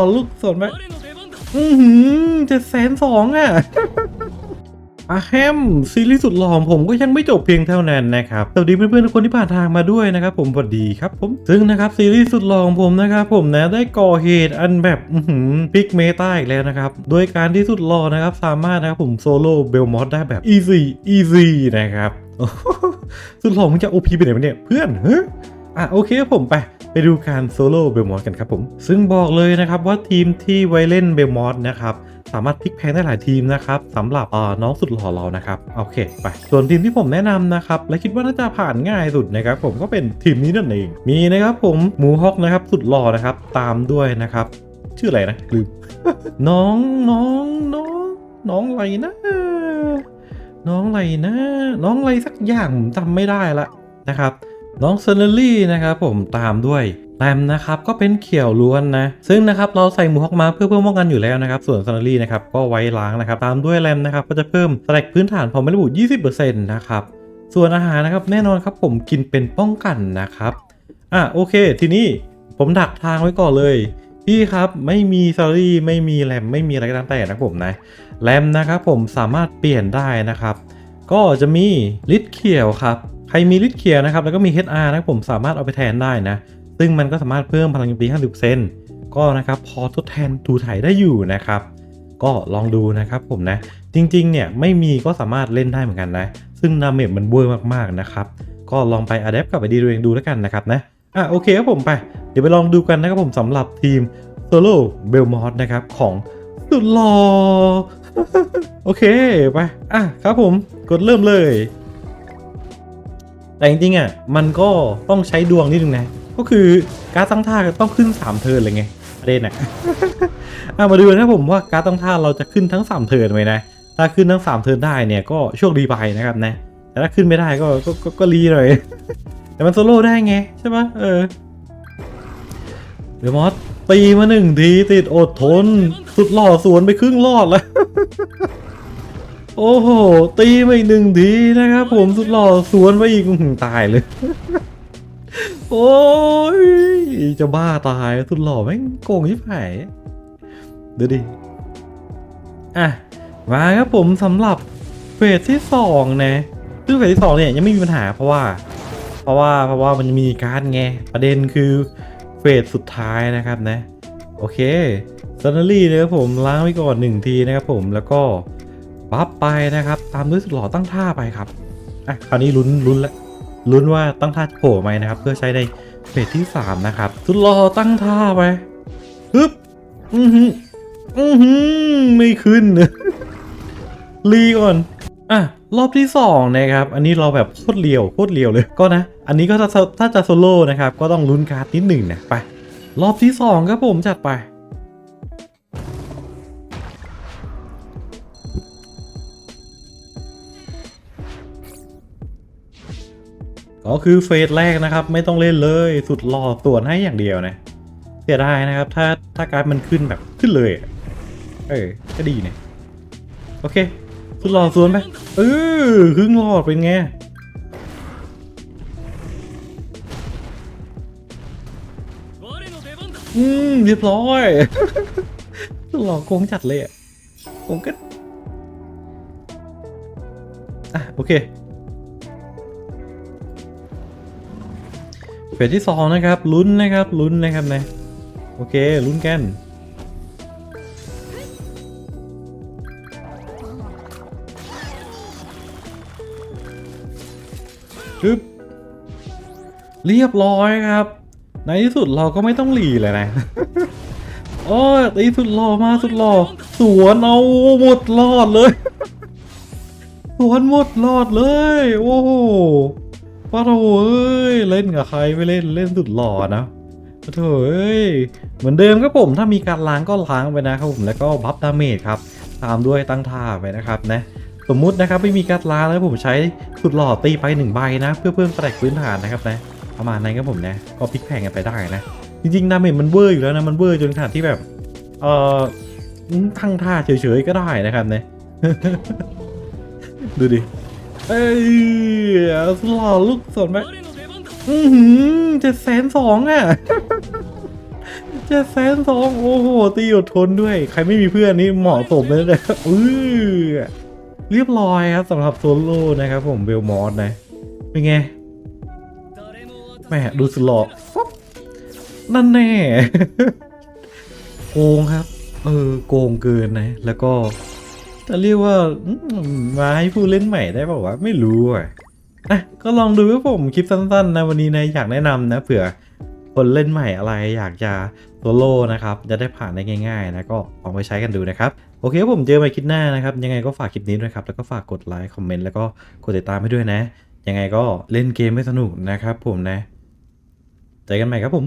ต่อลูกสนไหมอือหือเจ็ดแสนสองอะอาแฮมซีรีส์สุดหล่อของผมก็ยังไม่จบเพียงเท่านั้นนะครับสวัสดีเพื่อนๆทุกคนที่ผ่านทางมาด้วยนะครับผมสวัสดีครับผมซึ่งนะครับซีรีส์สุดหล่อของผมนะครับผมนะได้ก่อเหตุอันแบบอื้อหือพิกเมตาอีกแล้วนะครับโดยการที่สุดหล่อนะครับสามารถนะครับผมโซโล่เบลมอสได้แบบ easy easy นะครับสุดหล่อมึงจะโอพีไปไหนวะเนี่ยเพื่อนเฮ้ยอะโอเคครับผมไป ไปดูการโซโล่เบลมอสกันครับผม ซึ่งบอกเลยนะครับว่าทีมที่ไว้เล่นเบลมอสนะครับสามารถพลิกแพลงได้หลายทีมนะครับสำหรับน้องสุดหล่อเรานะครับโอเคไปส่วนทีมที่ผมแนะนำนะครับและคิดว่าน่าจะผ่านง่ายสุดนะครับผมก็เป็นทีมนี้นั่นเองมีนะครับผมหมูฮอกนะครับสุดหล่อนะครับตามด้วยนะครับ ชื่ออะไรนะลืมน้องน้องน้องน้องอะไรนะ น้องอะไรนะ น้องอะไรสักอย่างผมจำไม่ได้ละนะครับ น้องเซนเนอรี่นะครับผมตามด้วยแรมนะครับก็เป็นเขียวล้วนนะ ซึ่งนะครับเราใส่หมวกมาเพื่อเพิ่มป้องกันอยู่แล้วนะครับ ส่วนเซนเนอรี่นะครับก็ไว้ล้างนะครับ ตามด้วยแรมนะครับก็จะเพิ่มสแต็กพื้นฐานพอไม่ระบุ 20%นะครับส่วนอาหารนะครับแน่นอนครับผมกินเป็นป้องกันนะครับอะโอเค ทีนี้ผมดักทางไว้ก่อนเลยพี่ครับไม่มีซารี่ไม่มีแรมไม่มีอะไรก็ตามแต่นะผมนะแรมนะครับผมสามารถเปลี่ยนได้นะครับ ก็จะมีลิดเขียวครับ ใครมีลิดเขียนะครับแล้วก็มี HR นะครับผมสามารถเอาไปแทนได้นะ ซึ่งมันก็สามารถเพิ่มพลังโจมตี 50%ก็นะครับพอทดแทนถูถ่ายได้อยู่นะครับ ก็ลองดูนะครับผมนะ จริงๆเนี่ยไม่มีก็สามารถเล่นได้เหมือนกันนะ ซึ่งดาเมจมันเวอร์มากๆนะครับ ก็ลองไปอัดแอปกับไอดีตัวเองดูแล้วกันนะครับนะอะโอเคครับผมไป เดี๋ยวไปลองดูกันนะครับผมสำหรับทีมโซโล่เบลมอสนะครับของสุดหล่อโอเคไปอะครับผมกดเริ่มเลย แต่จริงๆอะมันก็ต้องใช้ดวงนิดนึงนะ ก็คือการตั้งท่าต้องขึ้น 3 เทิร์นเลยไงประเด็นอะอะมาดูกันนะครับผมว่าการตั้งท่าเราจะขึ้นทั้ง 3 เทิร์นไหมนะถ้าขึ้นทั้ง 3 เทิร์นได้เนี่ยก็โชคดีไปนะครับนะแต่ถ้าขึ้นไม่ได้ก็ก็ก็ก็รีหน่อยแต่มันโซโล่ได้ไงใช่ปะเออเดี๋ยวมอสตีมาหนึ่งทีติดอดทน สุดหล่อสวนไปครึ่งรอดแล้ว โอ้โห ตีมาอีกหนึ่งทีนะครับ ผมสุดหล่อสวนไปอีกหือตายเลย โอ้ยจะบ้าตายสุดหล่อแม่งโกงชิบหายดูดิ อะ มาครับผมสำหรับเฟสที่สองนะซึ่งเฟสที่สองเนี่ยยังไม่มีปัญหาเพราะว่า เพราะว่าเพราะว่ามันจะมีการดไง ประเด็นคือเฟสสุดท้ายนะครับนะ โอเคซันนารี่นะครับผมล้างไว้ก่อนหนึ่งทีนะครับผมแล้วก็ ปั๊บไปนะครับ ตามด้วยสุดหล่อตั้งท่าไปครับอะคราวนี้ลุ้นลุ้นละลุ้นว่าตั้งท่าโผล่ไหมนะครับ เพื่อใช้ในเฟสที่ 3 นะครับ สุดหล่อตั้งท่าไปฮึบอือหืออือหือไม่ขึ้นรีก่อนอะรอบที่2นะครับ อันนี้เราแบบโคตรเรียวโคตรเรียวเลยก็นะ อันนี้ก็ถ้าจะโซโล่นะครับ ก็ต้องลุ้นการ์ดนิดหนึ่งนะไป รอบที่2ครับผมจัดไป ก็คือเฟสแรกนะครับ ไม่ต้องเล่นเลยสุดหล่อส่วนให้อย่างเดียวนะเสียดายนะครับ ถ้าถ้าการมันขึ้นแบบขึ้นเลยเออก็ดีเนี่ยโอเค สุดหล่อส่วนไปเออครึ่งหลอดเป็นไงอืมเรียบร้อยหล่อโกงจัดเลยอะผมก็อะโอเค เฟสที่สองนะครับลุ้นนะครับลุ้นนะครับนะโอเคลุ้นกันปึ๊บเรียบร้อยครับ ในที่สุดเราก็ไม่ต้องหลีเลยนะ โอ้ยในที่สุดหล่อมาสุดหล่อสวนเอาหมดรอดเลย สวนหมดรอดเลย โอ้ ป้าโถเอ้ยเล่นกับใครไม่เล่นเล่นสุดหล่อนะป้าโถเอ้ยเหมือนเดิมครับผมถ้ามีการล้างก็ล้างไปนะครับผมแล้วก็บัฟดาเมจครับตามด้วยตั้งท่าไปนะครับนะสมมุตินะครับไม่มีการล้างแล้วผมใช้สุดหล่อตีไปหนึ่งใบนะ เพื่อเพิ่มแตกพื้นฐานนะครับนะประมาณนั้นครับผมนะก็พลิกแพงกันไปได้นะ จริงๆดาเมจมันเวอร์อยู่แล้วนะมันเวอร์จนขนาดที่แบบเอ่อทั้งท่าเฉยๆก็ได้นะครับนะดูดิ เอ้ยสุดหล่อลูกสนไหมอือหือเจ็ดแสนสองอะเจ็ดแสนสองโอ้โห ตีอดทนด้วย ใครไม่มีเพื่อนนี่เหมาะสมเลยนะอือเรียบร้อยครับสำหรับโซโล่นะครับผมเบลมอสนะ เป็นไงแหม่ดูสลอฟบนั่นแน่ โกงครับ เออ โกงเกินนะ แล้วก็ จะเรียกว่ามาให้ผู้เล่นใหม่ได้เปล่าวะไม่รู้อะอะก็ลองดูครับผมคลิปสั้นๆนะวันนี้นะอยากแนะนำนะเผื่อคนเล่นใหม่อะไรอยากจะโซโล่นะครับ จะได้ผ่านได้ง่าย ๆ นะก็ลองไปใช้กันดูนะครับ โอเคผมเจอใหม่คลิปหน้านะครับ ยังไงก็ฝากคลิปนี้ด้วยครับ แล้วก็ฝากกดไลค์คอมเมนต์แล้วก็กดติดตามให้ด้วยนะ ยังไงก็เล่นเกมไม่สนุกนะครับผมนะ เจอกันใหม่ครับผม